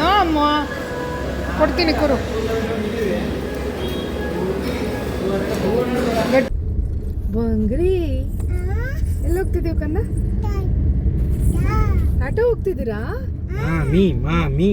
No ಅಮ್ಮ ಕೊಡ್ತೀನಿ ಕುರು. ಬಂಗ್ರಿ. ಎಲ್ಲಿ ಹೋಗ್ತಿದ್ದೀವಿ ಕಂದ? ಆಟೋ ಹೋಗ್ತಿದ್ದೀರಾ? ಮಾಮಿ ಮಾಮಿ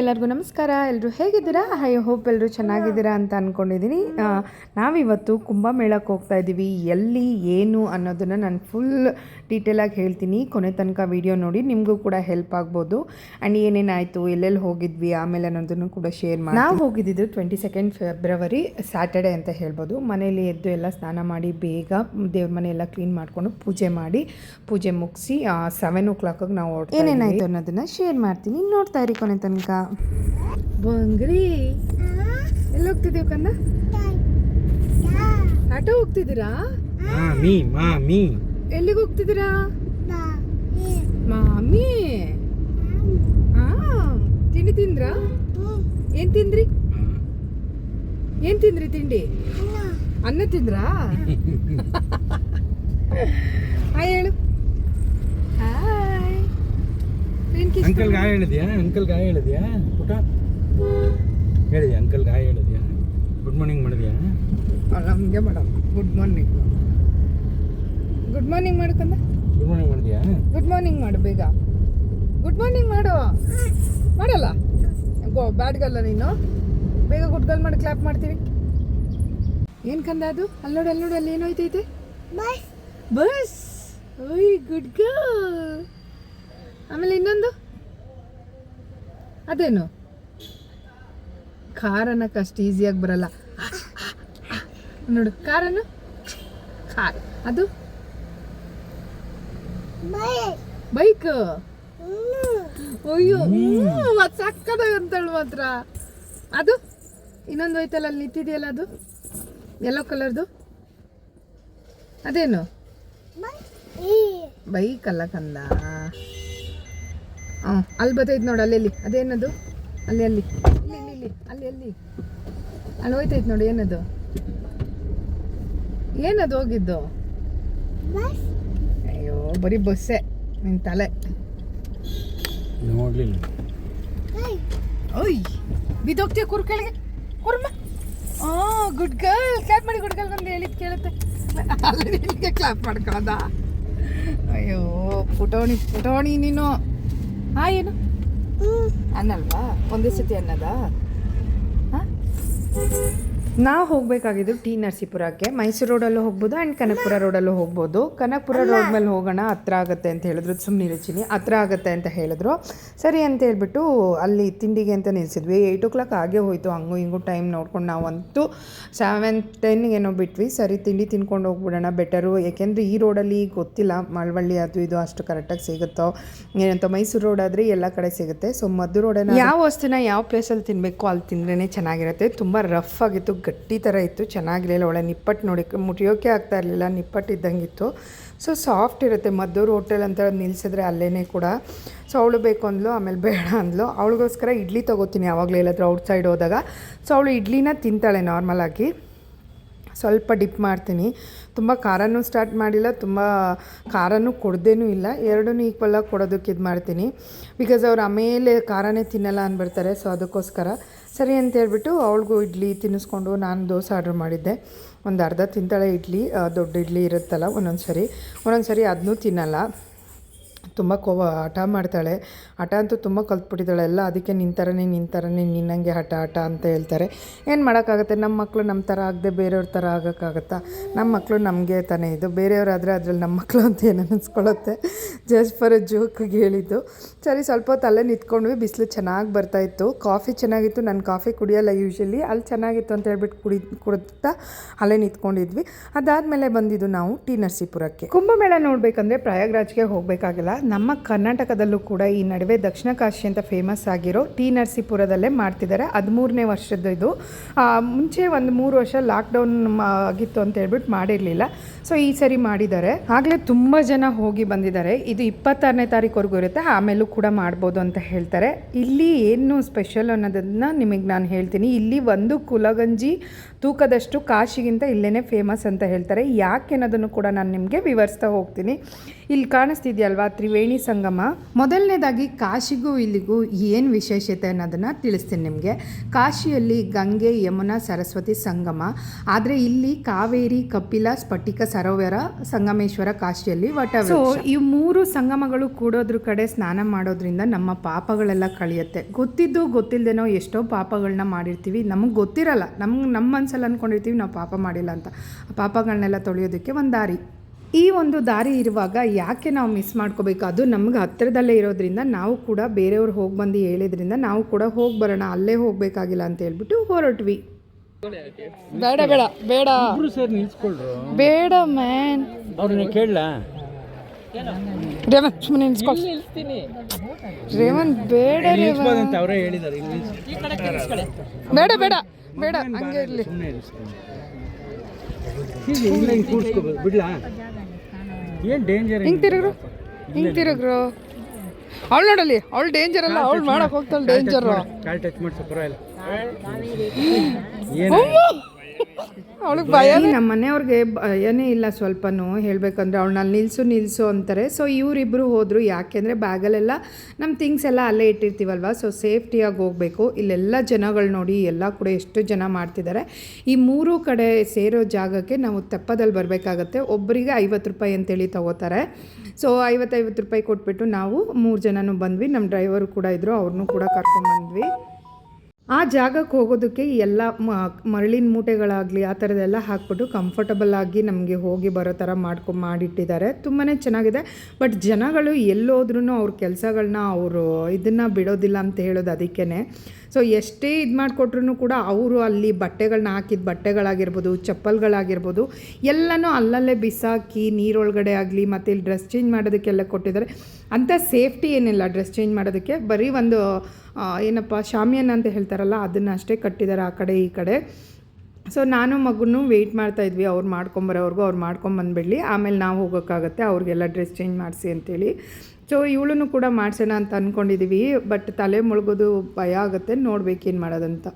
ಎಲ್ಲರಿಗೂ ನಮಸ್ಕಾರ. ಎಲ್ಲರೂ ಹೇಗಿದ್ದೀರಾ? ಐ ಹೋಪ್ ಎಲ್ಲರೂ ಚೆನ್ನಾಗಿದ್ದೀರಾ ಅಂತ ಅಂದ್ಕೊಂಡಿದ್ದೀನಿ ನಾವಿವತ್ತು ಕುಂಭಮೇಳಕ್ಕೆ ಹೋಗ್ತಾ ಇದ್ದೀವಿ. ಎಲ್ಲಿ, ಏನು ಅನ್ನೋದನ್ನು ನಾನು ಫುಲ್ ಡೀಟೇಲಾಗಿ ಹೇಳ್ತೀನಿ. ಕೊನೆ ತನಕ ವಿಡಿಯೋ ನೋಡಿ ನಿಮಗೂ ಕೂಡ ಹೆಲ್ಪ್ ಆಗ್ಬೋದು. ಆ್ಯಂಡ್ ಏನೇನಾಯಿತು ಎಲ್ಲೆಲ್ಲಿ ಹೋಗಿದ್ವಿ ಆಮೇಲೆ ಅನ್ನೋದನ್ನು ಕೂಡ ಶೇರ್ ಮಾಡಿ ನಾವು ಹೋಗಿದ್ದಿದ್ದು ಟ್ವೆಂಟಿ ಸೆಕೆಂಡ್ ಫೆಬ್ರವರಿ ಸ್ಯಾಟರ್ಡೆ ಅಂತ ಹೇಳ್ಬೋದು. ಮನೇಲಿ ಎದ್ದು ಎಲ್ಲ ಸ್ನಾನ ಮಾಡಿ ಬೇಗ ದೇವ್ರ ಮನೆ ಎಲ್ಲ ಕ್ಲೀನ್ ಮಾಡಿಕೊಂಡು ಪೂಜೆ ಮಾಡಿ ಪೂಜೆ ಮುಗಿಸಿ ಸೆವೆನ್ ಓ ಕ್ಲಾಕಾಗಿ ನಾವು ಏನೇನಾಯಿತು ಅನ್ನೋದನ್ನು ಶೇರ್ ಮಾಡ್ತೀನಿ. ನೋಡ್ತಾ ಇರಿ ಕೊನೆ ತನಕ. ಬಂಗ್ರಿ. ಎಲ್ಲಿ ಹೋಗ್ತಿದ್ದೀವಿ ಕಂದ ಆಟೋ ಹೋಗ್ತಿದ್ದೀರಾ? ಮಾಮಿ ಮಾಮಿ ಎಲ್ಲಿಗೆ ಹೋಗ್ತಿದ್ದೀರಾ? ಮಾಮಿ. ಹಾ ತಿಂಡಿ ತಿಂದ್ರಾ? ಏನ್ ತಿಂದ್ರಿ? ಏನ್ ತಿಂದ್ರಿ ತಿಂಡಿ? ಅನ್ನ ತಿಂದ್ರಾ? ಹಾಯ್ ಹೇಳು. ಹಾಯ್ ಅಂಕಲ್ ಗಾಯ ಹೇಳಿದ್ಯಾ? ಅಂಕಲ್ ಗಾಯ ಹೇಳಿದ್ಯಾ? ಊಟ ಹೇಳಿದ್ಯಾ ಅಂಕಲ್ ಗಾಯ ಹೇಳಿದ್ಯಾ? ಗುಡ್ ಮಾರ್ನಿಂಗ್ ಮಾಡಿದ್ಯಾ? ನಮಗೆ madam good morning good morning ಮಾಡ್ಕಂದ good morning ಮಾಡಿದ್ಯಾ? ಗುಡ್ ಮಾರ್ನಿಂಗ್ ಮಾಡು ಬೇಗ. ಗುಡ್ ಮಾರ್ನಿಂಗ್ ಮಾಡು. ಮಾಡಲ್ಲ? ಗೋ ಬ್ಯಾಡ್ಗಲ್ಲ ನೀನು. ಬೇಗ ಗುಡ್ ಗಲ್ ಮಾಡಿ ಕ್ಲಾಪ್ ಮಾಡ್ತೀವಿ ಏನ್ ಕಂದ ಅದು? ಅಲ್ಲಿ ನೋಡು ಅಲ್ಲಿ ನೋಡು ಅಲ್ಲಿ ಏನೋಯ್ತೈತೆ ಹೋಯ್ತೈತೆ? ಬಸ್ ಓಯ್ ಗುಡ್ ಗರ್ಲ್ ಆಮೇಲೆ ಇನ್ನೊಂದು? ಅದೇನು? ಕಾರ್ ಅನ್ನಕ್ಕೆ ಅಷ್ಟು ಈಸಿಯಾಗಿ ಬರಲ್ಲ. ನೋಡು ಕಾರನ್ನು ಕಾರ್ ಅದು? ಬೈಕ್? ಅಯ್ಯೋ ಮತ್ತೆ ಸಕ್ಕದಾಗ ಅಂತೇಳು ಮಾತ್ರ. ಅದು? ಇನ್ನೊಂದು ಹೋಯ್ತಲ್ಲ ಅಲ್ಲಿ ನಿಂತಿದೆಯಲ್ಲ ಅದು? ಎಲ್ಲೋ ಕಲರ್ದು ಅದೇನು? ಬೈಕ್ ಅಲ್ಲ ಕಂದ. ಹಾಂ ಅಲ್ಲಿ ಬರ್ತೈತೆ ನೋಡು ಅಲ್ಲಿ ಅಲ್ಲಿ. ಅದೇನದು? ಅಲ್ಲಿ ಅಲ್ಲಿ. ಇಲ್ಲಿ ಇಲ್ಲಿ ಇಲ್ಲಿ. ಅಲ್ಲಿ ಅಲ್ಲಿ. ಅಲ್ಲಿ ಹೋಯ್ತೈತೆ ನೋಡು ಏನದು? ಏನದು ಹೋಗಿದ್ದು? ಬರೀ ಬಸ್ಸೇ. ನಿನ್ನ ತಲೆ. ನೋಡ್ಲಿಲ್ಲ. ಓಯ್ ಬಿದ್ದೋಗ್ತೀಯ ಕುರ್ ಕೆಳಗೆ? ಕುರ್ಮ ಆ ಗುಡ್ ಗರ್ಲ್ ಕ್ಲಾಪ್ ಮಾಡಿ ಗುಡ್ ಗರ್ಲ್ ಬಂದು ಹೇಳಿದ್ ಕೇಳುತ್ತೆ. ಅಲ್ಲಿ ನಿನಗೆ ಕ್ಲಾಪ್ ಮಾಡ್ಕೊಳದ ಅಯ್ಯೋ ಪುಟೋಣಿ ಪುಟೋಣಿ ನೀನು. ಹಾ ಏನು? ಅನ್ನಲ್ವಾ? ಒಂದೇ ಸತಿ ಅನ್ನದ? ನಾವು ಹೋಗಬೇಕಾಗಿದ್ದು ಟಿ ನರಸೀಪುರಕ್ಕೆ. ಮೈಸೂರು ರೋಡಲ್ಲೂ ಹೋಗ್ಬೋದು ಆ್ಯಂಡ್ ಕನಕಪುರ ರೋಡಲ್ಲೂ ಹೋಗ್ಬೋದು. ಕನಕಪುರ ರೋಡ್ ಮೇಲೆ ಹೋಗೋಣ ಹತ್ರ ಆಗುತ್ತೆ ಅಂತ ಹೇಳಿದ್ರು. ಸುಮ್ಮನೆ ರಚಿನಿ ಹತ್ರ ಆಗುತ್ತೆ ಅಂತ ಹೇಳಿದ್ರು. ಸರಿ ಅಂತ ಹೇಳ್ಬಿಟ್ಟು ಅಲ್ಲಿ ತಿಂಡಿಗೆ ಅಂತ ನಿಲ್ಸಿದ್ವಿ. ಏಯ್ಟ್ ಓ ಕ್ಲಾಕ್ ಆಗೇ ಹೋಯಿತು. ಹಂಗೂ ಹಿಂಗೂ ಟೈಮ್ ನೋಡ್ಕೊಂಡು ನಾವಂತೂ ಸೆವೆನ್ ಏನೋ ಬಿಟ್ವಿ. ಸರಿ ತಿಂಡಿ ತಿನ್ಕೊಂಡು ಹೋಗ್ಬಿಡೋಣ ಬೆಟರು. ಏಕೆಂದರೆ ಈ ರೋಡಲ್ಲಿ ಗೊತ್ತಿಲ್ಲ ಮಳವಳ್ಳಿ ಅದು ಇದು ಅಷ್ಟು ಕರೆಕ್ಟಾಗಿ ಸಿಗುತ್ತೋ ಏನಂತ. ಮೈಸೂರು ರೋಡ್ ಆದರೆ ಎಲ್ಲ ಕಡೆ ಸಿಗುತ್ತೆ. ಸೊ ಮದ್ದು ರೋಡನ್ನು ಯಾವ ವಸ್ತುನ ಯಾವ ಪ್ಲೇಸಲ್ಲಿ ತಿನ್ನಬೇಕು ಅಲ್ಲಿ ತಿಂದ್ರೇ ಚೆನ್ನಾಗಿರುತ್ತೆ. ತುಂಬ ರಫ್ ಆಗಿತ್ತು. ಗಟ್ಟಿ ಥರ ಇತ್ತು, ಚೆನ್ನಾಗಿರಲಿಲ್ಲ. ಒಳ್ಳೆ ನಿಪ್ಪಟ್ಟು ನೋಡಿ, ಮುಟಿಯೋಕೆ ಆಗ್ತಾ ಇರಲಿಲ್ಲ, ನಿಪ್ಪಟ್ಟು ಇದ್ದಂಗಿತ್ತು. ಸೊ ಸಾಫ್ಟ್ ಇರುತ್ತೆ. ಮದ್ದೂರು ಹೋಟೆಲ್ ಅಂತ ನಿಲ್ಸಿದ್ರೆ ಅಲ್ಲೇ ಕೂಡ. ಸೊ ಅವಳು ಬೇಕು ಅಂದ್ಲು, ಆಮೇಲೆ ಬೇಡ ಅಂದ್ಲು. ಅವಳಿಗೋಸ್ಕರ ಇಡ್ಲಿ ತೊಗೋತೀನಿ ಯಾವಾಗಲೂ ಎಲ್ಲಾದರೂ ಔಟ್ ಸೈಡ್ ಹೋದಾಗ. ಸೊ ಅವಳು ಇಡ್ಲಿನ ತಿಂತಾಳೆ ನಾರ್ಮಲಾಗಿ ಸ್ವಲ್ಪ ಡಿಪ್ ಮಾಡ್ತೀನಿ. ತುಂಬ ಖಾರನೂ ಸ್ಟಾರ್ಟ್ ಮಾಡಿಲ್ಲ, ತುಂಬ ಖಾರನೂ ಕೊಡ್ದೇನೂ ಇಲ್ಲ. ಎರಡೂ ಈಕ್ವಲಾಗಿ ಕೊಡೋದಕ್ಕೆ ಇದು ಮಾಡ್ತೀನಿ ಬಿಕಾಸ್ ಅವ್ರು ಆಮೇಲೆ ಖಾರನೇ ತಿನ್ನಲ್ಲ ಅಂದ್ಬಿಡ್ತಾರೆ ಸೊ ಅದಕ್ಕೋಸ್ಕರ. ಸರಿ ಅಂತ ಹೇಳ್ಬಿಟ್ಟು ಅವಳಿಗೂ ಇಡ್ಲಿ ತಿನ್ನಿಸ್ಕೊಂಡು ನಾನು ದೋಸೆ ಆರ್ಡ್ರ್ ಮಾಡಿದ್ದೆ. ಒಂದು ಅರ್ಧ ತಿಂತಾಳೆ ಇಡ್ಲಿ ದೊಡ್ಡ ಇಡ್ಲಿ ಇರುತ್ತಲ್ಲ ಒಂದೊಂದು ಸರಿ ಒಂದೊಂದು ಸರಿ ಅದನ್ನೂ ತಿನ್ನಲ್ಲ. ತುಂಬ ಕೋವ ಹಠ ಮಾಡ್ತಾಳೆ. ಹಠ ಅಂತೂ ತುಂಬ ಕಲ್ತ್ಬಿಟ್ಟಿದ್ದಾಳೆ. ಎಲ್ಲ ಅದಕ್ಕೆ ನಿಂತರನೇ ನಿಂತರನೇ ನಿನ್ನಂಗೆ ಹಠ ಹಠ ಅಂತ ಹೇಳ್ತಾರೆ. ಏನು ಮಾಡೋಕ್ಕಾಗತ್ತೆ? ನಮ್ಮ ಮಕ್ಕಳು ನಮ್ಮ ಥರ ಆಗದೆ ಬೇರೆಯವ್ರ ಥರ ಆಗೋಕ್ಕಾಗತ್ತಾ? ನಮ್ಮ ಮಕ್ಕಳು ನಮಗೆ ತಾನೇ ಇದು. ಬೇರೆಯವರಾದರೆ ಅದ್ರಲ್ಲಿ ನಮ್ಮ ಮಕ್ಕಳು ಅಂತ ಏನು ಅನ್ನಿಸ್ಕೊಳ್ಳುತ್ತೆ ಜಸ್ಟ್ ಫಾರ್ ಜೋಕಿಗೆ ಹೇಳಿದ್ದು. ಸರಿ, ಸ್ವಲ್ಪ ಹೊತ್ತು ಅಲ್ಲೇ ನಿಂತ್ಕೊಂಡ್ವಿ. ಬಿಸಿಲು ಚೆನ್ನಾಗಿ ಬರ್ತಾಯಿತ್ತು ಕಾಫಿ ಚೆನ್ನಾಗಿತ್ತು. ನಾನು ಕಾಫಿ ಕುಡಿಯೋಲ್ಲ ಯೂಶ್ವಲಿ ಅಲ್ಲಿ ಚೆನ್ನಾಗಿತ್ತು ಅಂತ ಹೇಳ್ಬಿಟ್ಟು ಕುಡಿ, ಕುಡಿತಾ ಅಲ್ಲೇ ನಿಂತ್ಕೊಂಡಿದ್ವಿ. ಅದಾದಮೇಲೆ ಬಂದಿದ್ದು ನಾವು ಟಿ ನರಸೀಪುರಕ್ಕೆ. ಕುಂಭಮೇಳ ನೋಡಬೇಕಂದ್ರೆ ಪ್ರಯಾಗ್ರಾಜ್ಗೆ ಹೋಗಬೇಕಾಗಿಲ್ಲ. ನಮ್ಮ ಕರ್ನಾಟಕದಲ್ಲೂ ಕೂಡ ಈ ನಡುವೆ ದಕ್ಷಿಣ ಕಾಶಿ ಅಂತ ಫೇಮಸ್ ಆಗಿರೋ ಟಿ ನರಸೀಪುರದಲ್ಲೇ ಮಾಡ್ತಿದ್ದಾರೆ. ಹದಿಮೂರನೇ ವರ್ಷದ್ದು ಇದು. ಮುಂಚೆ ಒಂದು ಮೂರು ವರ್ಷ ಲಾಕ್ಡೌನ್ ಆಗಿತ್ತು ಅಂತ ಹೇಳ್ಬಿಟ್ಟು ಮಾಡಿರಲಿಲ್ಲ. ಸೊ ಈ ಸರಿ ಮಾಡಿದ್ದಾರೆ. ಆಗಲೇ ತುಂಬ ಜನ ಹೋಗಿ ಬಂದಿದ್ದಾರೆ. ಇದು ಇಪ್ಪತ್ತಾರನೇ ತಾರೀಕುವರೆಗೂ ಇರುತ್ತೆ. ಆಮೇಲೂ ಕೂಡ ಮಾಡ್ಬೋದು ಅಂತ ಹೇಳ್ತಾರೆ. ಇಲ್ಲಿ ಏನು ಸ್ಪೆಷಲ್ ಅನ್ನೋದನ್ನು ನಿಮಗೆ ನಾನು ಹೇಳ್ತೀನಿ. ಇಲ್ಲಿ ಒಂದು ಕುಲಗಂಜಿ ತೂಕದಷ್ಟು ಕಾಶಿಗಿಂತ ಇಲ್ಲೇ ಫೇಮಸ್ ಅಂತ ಹೇಳ್ತಾರೆ. ಯಾಕೆ ಅನ್ನೋದನ್ನು ಕೂಡ ನಾನು ನಿಮಗೆ ವಿವರಿಸ್ತಾ ಹೋಗ್ತೀನಿ. ಇಲ್ಲಿ ಕಾಣಿಸ್ತಿದೆಯಲ್ವಾ? ತ್ರಿವೇಣಿ ಸಂಗಮ. ಮೊದಲನೇದಾಗಿ ಕಾಶಿಗೂ ಇಲ್ಲಿಗೂ ಏನು ವಿಶೇಷತೆ ಅನ್ನೋದನ್ನು ತಿಳಿಸ್ತೀನಿ ನಿಮಗೆ. ಕಾಶಿಯಲ್ಲಿ ಗಂಗೆ, ಯಮುನಾ, ಸರಸ್ವತಿ ಸಂಗಮ. ಆದರೆ ಇಲ್ಲಿ ಕಾವೇರಿ, ಕಪಿಲ, ಸ್ಫಟಿಕ, ಸರೋವರ, ಸಂಗಮೇಶ್ವರ, ಕಾಶಿಯಲ್ಲಿ ವಟ ಸೊ ಈ ಮೂರು ಸಂಗಮಗಳು ಕೂಡೋದ್ರ ಕಡೆ ಸ್ನಾನ ಮಾಡೋದ್ರಿಂದ ನಮ್ಮ ಪಾಪಗಳೆಲ್ಲ ಕಳಿಯುತ್ತೆ. ಗೊತ್ತಿದ್ದು ಗೊತ್ತಿಲ್ಲದೇನೋ ಎಷ್ಟೋ ಪಾಪಗಳನ್ನ ಮಾಡಿರ್ತೀವಿ. ನಮಗೆ ಗೊತ್ತಿರಲ್ಲ. ನಮ್ಗೆ ನಮ್ಮ ಮನಸ್ಸಲ್ಲಿ ಅಂದ್ಕೊಂಡಿರ್ತೀವಿ ನಾವು ಪಾಪ ಮಾಡಿಲ್ಲ ಅಂತ. ಆ ಪಾಪಗಳನ್ನೆಲ್ಲ ತೊಳೆಯೋದಕ್ಕೆ ಒಂದು ದಾರಿ. ಈ ಒಂದು ದಾರಿ ಇರುವಾಗ ಯಾಕೆ ನಾವು ಮಿಸ್ ಮಾಡ್ಕೋಬೇಕು? ಅದು ನಮ್ಗೆ ಹತ್ತಿರದಲ್ಲೇ ಇರೋದ್ರಿಂದ ನಾವು ಕೂಡ ಬೇರೆಯವ್ರು ಹೋಗಿ ಬಂದು ಹೇಳಿದ್ರಿಂದ ನಾವು ಕೂಡ ಹೋಗಿ ಬರೋಣ ಅಲ್ಲೇ ಹೋಗಬೇಕಾಗಿಲ್ಲ ಅಂತ ಹೇಳ್ಬಿಟ್ಟು ಹೊರಟ್ವಿ. ಬೇಡ ಬೇಡ ಬೇಡ. ಬೇಡ ಮ್ಯಾನ್ ಅವ್ರನ್ನ ಕೇಳಲಾ? ರೇವಂತ್ ಸುಮ್ಮನೆ ನಿಲ್ಸ್ಕೊ. ಬೇಡ ಅವರೇ ಹೇಳಿದ್ದಾರೆ ನಿಲ್ಸ್. ಬೇಡ ಬೇಡ ಬೇಡ ಹಂಗೆ ಇರಲಿ. ಬಿಡ್ಲಾ? ಏನು ಡೇಂಜರ್ ಹಿಂಗೆ ತಿರುಗ್ರು? ಹಿಂಗೆ ತಿರುಗ್ರು? ಅವಳು ನೋಡಲಿ ಅವಳು ಡೇಂಜರ್ ಅಲ್ಲ ಅವಳು ಮಾಡಕ್ ಹೋಗ್ತಾಳೆ ಡೇಂಜರ್ ಕಾಲ್ ಟಚ್ ಮಾಡ್ಸೋ ಪರವಾಗಿಲ್ಲ. ಏನು? ಅವಳಿಗೆ ಭಯ ನಮ್ಮ ಮನೆಯವ್ರಿಗೆ ಭಯನೇ ಇಲ್ಲ ಸ್ವಲ್ಪನೂ ಹೇಳಬೇಕಂದ್ರೆ ಅವಳನ್ನ ನಿಲ್ಸು ನಿಲ್ಸು ಅಂತಾರೆ. ಸೊ ಇವರಿಬ್ಬರು ಹೋದರು ಯಾಕೆಂದರೆ ಬ್ಯಾಗಲ್ಲೆಲ್ಲ ನಮ್ಮ ಥಿಂಗ್ಸ್ ಎಲ್ಲ ಅಲ್ಲೇ ಇಟ್ಟಿರ್ತೀವಲ್ವ? ಸೊ ಸೇಫ್ಟಿಯಾಗಿ ಹೋಗಬೇಕು. ಇಲ್ಲೆಲ್ಲ ಜನಗಳು ನೋಡಿ ಎಲ್ಲ ಕೂಡ ಎಷ್ಟು ಜನ ಮಾಡ್ತಿದ್ದಾರೆ ಈ ಮೂರು ಕಡೆ ಸೇರೋ ಜಾಗಕ್ಕೆ ನಾವು ತೆಪ್ಪದಲ್ಲಿ ಬರಬೇಕಾಗತ್ತೆ. ಒಬ್ಬರಿಗೆ ಐವತ್ತು ರೂಪಾಯಿ ಅಂತೇಳಿ ತಗೋತಾರೆ. ಸೊ ಐವತ್ತೈವತ್ತು ರೂಪಾಯಿ ಕೊಟ್ಬಿಟ್ಟು ನಾವು ಮೂರು ಜನನೂ ಬಂದ್ವಿ. ನಮ್ಮ ಡ್ರೈವರು ಕೂಡ ಇದ್ದರು ಅವ್ರನ್ನೂ ಕೂಡ ಕರ್ಕೊಂಡ್ಬಂದ್ವಿ ಆ ಜಾಗಕ್ಕೆ ಹೋಗೋದಕ್ಕೆ ಎಲ್ಲ ಮರಳಿನ ಮೂಟೆಗಳಾಗಲಿ, ಆ ಥರದ್ದೆಲ್ಲ ಹಾಕ್ಬಿಟ್ಟು ಕಂಫರ್ಟಬಲ್ ಆಗಿ ನಮಗೆ ಹೋಗಿ ಬರೋ ಥರ ಮಾಡ್ಕೊ, ಮಾಡಿಟ್ಟಿದ್ದಾರೆ. ತುಂಬಾ ಚೆನ್ನಾಗಿದೆ. ಬಟ್ ಜನಗಳು ಎಲ್ಲೋದ್ರೂ ಅವ್ರ ಕೆಲಸಗಳನ್ನ ಅವರು ಇದನ್ನು ಬಿಡೋದಿಲ್ಲ ಅಂತ ಹೇಳೋದು ಅದಕ್ಕೇ ಸೊ ಎಷ್ಟೇ ಇದು ಮಾಡಿಕೊಟ್ರು ಕೂಡ ಅವರು ಅಲ್ಲಿ ಬಟ್ಟೆಗಳನ್ನ ಹಾಕಿದ ಬಟ್ಟೆಗಳಾಗಿರ್ಬೋದು, ಚಪ್ಪಲ್ಗಳಾಗಿರ್ಬೋದು, ಎಲ್ಲನೂ ಅಲ್ಲಲ್ಲೇ ಬಿಸಾಕಿ ನೀರೊಳಗಡೆ ಆಗಲಿ, ಮತ್ತು ಇಲ್ಲಿ ಡ್ರೆಸ್ ಚೇಂಜ್ ಮಾಡೋದಕ್ಕೆಲ್ಲ ಕೊಟ್ಟಿದ್ದಾರೆ. ಅಂಥ ಸೇಫ್ಟಿ ಏನಿಲ್ಲ ಡ್ರೆಸ್ ಚೇಂಜ್ ಮಾಡೋದಕ್ಕೆ. ಬರೀ ಒಂದು ಏನಪ್ಪ, ಶಾಮಿಯನ್ ಅಂತ ಹೇಳ್ತಾರಲ್ಲ, ಅದನ್ನು ಅಷ್ಟೇ ಕಟ್ಟಿದ್ದಾರೆ ಆ ಕಡೆ ಈ ಕಡೆ. ಸೊ ನಾನು ಮಗುನು ವೆಯ್ಟ್ ಮಾಡ್ತಾ ಇದ್ವಿ, ಅವ್ರು ಮಾಡ್ಕೊಂಬರೋವ್ರಿಗೂ ಅವ್ರು ಮಾಡ್ಕೊಂಬಂದ್ಬಿಡಲಿ ಆಮೇಲೆ ನಾವು ಹೋಗೋಕ್ಕಾಗತ್ತೆ, ಅವ್ರಿಗೆಲ್ಲ ಡ್ರೆಸ್ ಚೇಂಜ್ ಮಾಡಿಸಿ ಅಂತೇಳಿ. ಸೊ ಇವಳನ್ನು ಕೂಡ ಮಾಡಿಸೋಣ ಅಂತ ಅಂದ್ಕೊಂಡಿದ್ದೀವಿ ಬಟ್ ತಲೆ ಮುಳುಗೋದು ಭಯ ಆಗುತ್ತೆ ನೋಡ್ಬೇಕೇನು ಮಾಡೋದಂತ.